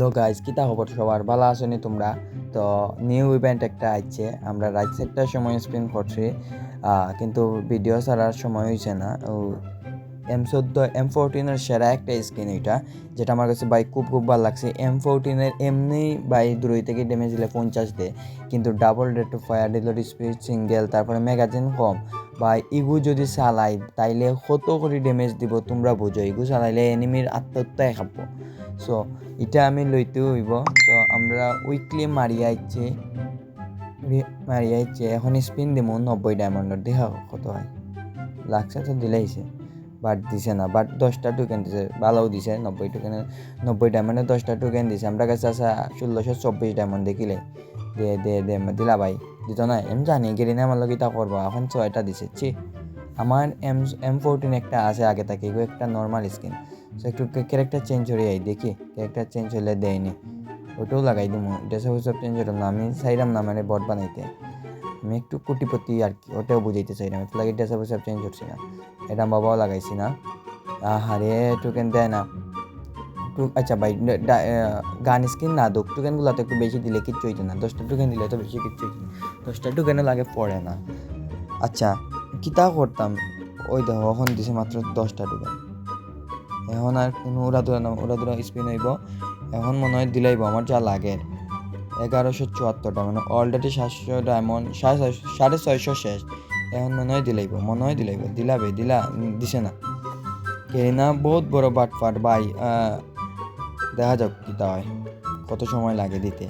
Hello guys কিতা খবর সবার? ভালো আছোনি তোমরা? তো নিউ ইভেন্ট একটা আইছে, আমরা রাত সাতটার সময় স্পেন্ড করছি। কিন্তু ভিডিও ছাড়ার সময় হয়েছে না। এম চোদ্দ এম ফোরটিনের সেরা একটা স্কিন এটা, যেটা আমার কাছে বাইক খুব খুব ভালো লাগছে। এম ফোরটিনের এমনি বাই দূরই থেকে ড্যামেজ দিলে পঞ্চাশ দেয় কিন্তু double rate fire delivery speed single তারপরে ম্যাগাজিন কম। বা ইগু যদি চালাই তাইলে কত করে ড্যামেজ দিব তোমরা বুঝো। ইগু চালাইলে এনিমির আত্মহত্যায় খাব। সো এটা আমি লইতে হইব। সো আমরা উইকলি মারিয়া ইচ্ছে মারিয়া ইচ্ছে এখন স্পিন দিব নব্বই ডায়মন্ডের দেখা কত হয়। লাগছে তো দিলেইছে বাট দিছে না, বাট দশটা টোকেন দিছে, ভালোও দিছে, নব্বই টোকেনে নব্বই ডায়মন্ডে দশটা টোকেন দিছে। আমরা কাছে আছে ষোলোশো চব্বিশ ডায়মন্ড দেখিলে। দে দে দে দিলা ভাই। দিত না এম জানি গেলি না, আমার ইটা করব। এখন ছয়টা দিছে, ছি। আমার এম এম ফোরটিন একটা আছে আগে থেকে একটা নর্মাল স্কিন সো একটু ক্যারেক্টার চেঞ্জ হয়ে যাই দেখি। ক্যারেক্টার চেঞ্জ হলে দেয়নি। ওটাও লাগাই দিব ড্রেস সব চেঞ্জ হলাম না। আমি চাইলাম না মানে বট বানাইতে। আমি একটু কুটিপতি আর কি ওটাও বুঝাইতে চাইলাম একটু লাগে ড্রেস সব চেঞ্জ করছি না। এটা বাবাও লাগাইছি না। আহারে টোকেন দেয় না। আচ্ছা ভাই গান স্কিন না দোক টোকেনগুলো তো একটু বেশি দিলে কিচ্ছু হইতো না। দশটা টোকেন দিলে তো বেশি কিচ্ছু হইতো না। দশটা টোকেনও লাগে পড়ে না। আচ্ছা কিতা করতাম? ওই দেখো, এখন দিছে মাত্র দশটা টোকেন এখন আর কোনো উড়াদুরা না, উড়াদুরা স্পিন হইব। এখন মনে হয় দিলাইব আমার যা লাগে এগারোশো চুয়াত্তরটা মানে অলরেডি সাতশো ডায়মন্ড সাড়ে ছয়শো শেষ। এখন মনে হয় দিলাইব মনে হয় দিলাইব দিলাবে দিলা দিছে না। কেরিনা বহুত বড় বাটফাট ভাই আহ, দেখা যাক কিতা হয় কত সময় লাগে দিতে।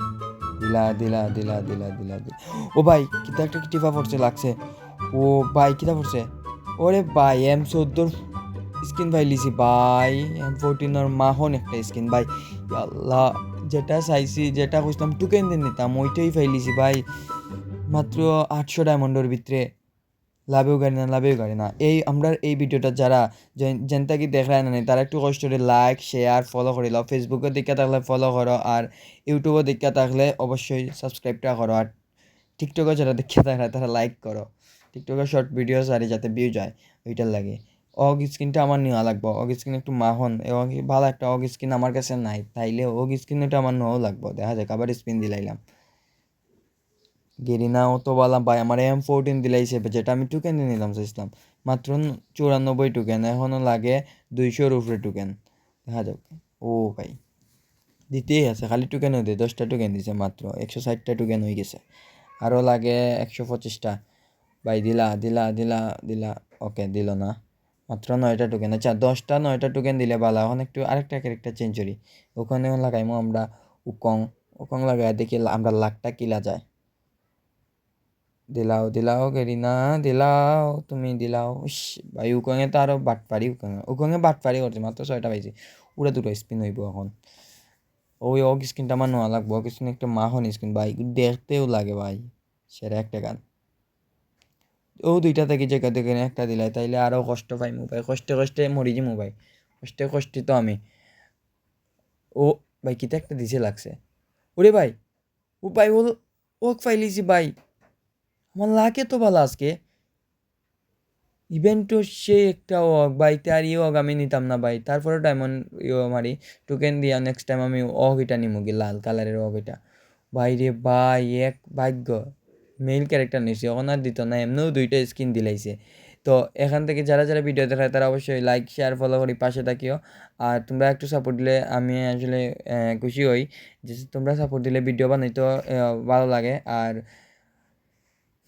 দিলা দিলা দিলা দিলা দিলা দিলা ও ভাই কিতা একটা টিপা পড়ছে লাগছে। ও ভাই কিতা পড়ছে? ওরে ভাই এম চোদ্দোর স্কিন ভাই লিছি ভাই এম ফোরটিনের মাহন একটা স্কিন ভাই আল্লাহ যেটা চাইছি, যেটা খুঁজতাম টুকেন দিন নিতাম ওইটাই ফাইলিছি ভাই। মাত্র আটশো ডায়মন্ডের ভিতরে লাভেও গাড়ি না, লাভেও গাড়ি না। এই আমরা এই ভিডিওটা যারা যেনটা কি দেখায় না তারা একটু কষ্ট করে লাইক শেয়ার ফলো করে লাও। ফেসবুকে দেখা থাকলে ফলো করো আর ইউটিউবে দেখা থাকলে অবশ্যই সাবস্ক্রাইবটা করো আর টিকটকে যারা দেখে থাকলে তারা লাইক করো টিকটকে শর্ট ভিডিও সারি যাতে ভিউ যায় ওইটার লাগে। অগ স্ক্রিনটা আমার নেওয়া লাগবে। অগ স্ক্রিন একটু মাহন এবং ভালো একটা অগ স্ক্রিন আমার কাছে নাই। তাইলে অগ স্ক্রিনটা আমার নেওয়াও লাগবে। দেখা যাক, আবার স্পিন দিলাইলাম। গেরিনা অত বলা ভাই, আমার এম ফোরটিন দিলাইছে যেটা আমি টুকেন নিলাম চাইছিলাম। মাত্র চুরানব্বই টুকেন এখনও লাগে দুইশোর উপরে টুকেন দেখা যাক। ও ভাই, দিতেই আছে, খালি টুকেনও দিয়ে দশটা টুকেন দিছে মাত্র, একশো ষাটটা টুকেন হয়ে গেছে। আরও লাগে একশো পঁচিশটা। ভাই দিলা দিলা দিলা দিলা ওকে দিল না। মাত্র নয়টা টোকেন আচ্ছা দশটা, নয়টা টোকেন দিলে বালা এখন একটু আরেকটা ক্যারেক্টার চেঞ্জ করি। ওখানেও লাগাইমো আমরা উকং। উকং লাগাই দেখি আমরা লাখটা কিলা যায়। দিলাও দিলাও, গেরিনা, দিলাও, তুমি দিলাও। ইস, ভাই উকঙে তো আরও বাটপারি উকঙে উকঙে বাটপারি করছে, মাত্র ছয়টা পাইছি উড়ে দুটো স্পিন হইব এখন। ওই ওক স্ক্রিনটা আমার নেওয়া লাগবো। ওক স্ক্রিন একটা মাহন স্ক্রিন ভাই। দেখতেও লাগে, ভাই। সেরা একটা গান। ও দুইটা থেকে যে দেখে একটা দিলাই তাইলে আরও কষ্ট পাই ভাই কষ্টে কষ্টে মরি যাব ভাই কষ্টে কষ্টে তো আমি। ও, ভাই, কিতা একটা দিছে লাগছে। ওরে ভাই, ও ভাই, ও, ওক ফাইলিছি ভাই। আমার লাগে তো ভালো আজকে। ইভেন্টও সে একটা অগ ভাই তার ই অগ আমি নিতাম না ভাই। তারপরে ডায়মন্ড ইয়ে মারি টোকেন দিয়া নেক্সট টাইম আমি অগ এটা নিমুগি লাল কালারের অগ এটা। ভাই রে ভাই, এক ভাগ্য। মেইল ক্যারেক্টার নিয়েছি এখন আর দিত না এমনিও দুইটা স্কিন দিলাইছে। তো এখান থেকে যারা যারা ভিডিও দেখায় তারা অবশ্যই লাইক শেয়ার ফলো করি পাশে থাকিও। আর তোমরা একটু সাপোর্ট দিলে আমি আসলে খুশি হই যে তোমরা সাপোর্ট দিলে ভিডিও বানাইতে আহ, ভালো লাগে। আর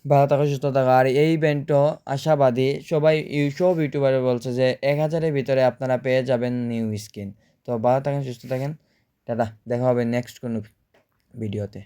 ভালো থাকা সুস্থ থাকা। আর এই ইভেন্টও আশাবাদী সবাই সব ইউটিউবারে বলছে যে এক হাজারের ভিতরে আপনারা পেয়ে যাবেন নিউ স্কিন তো ভালো থাকেন সুস্থ থাকেন। দাদা দেখা হবে নেক্সট কোনো ভিডিওতে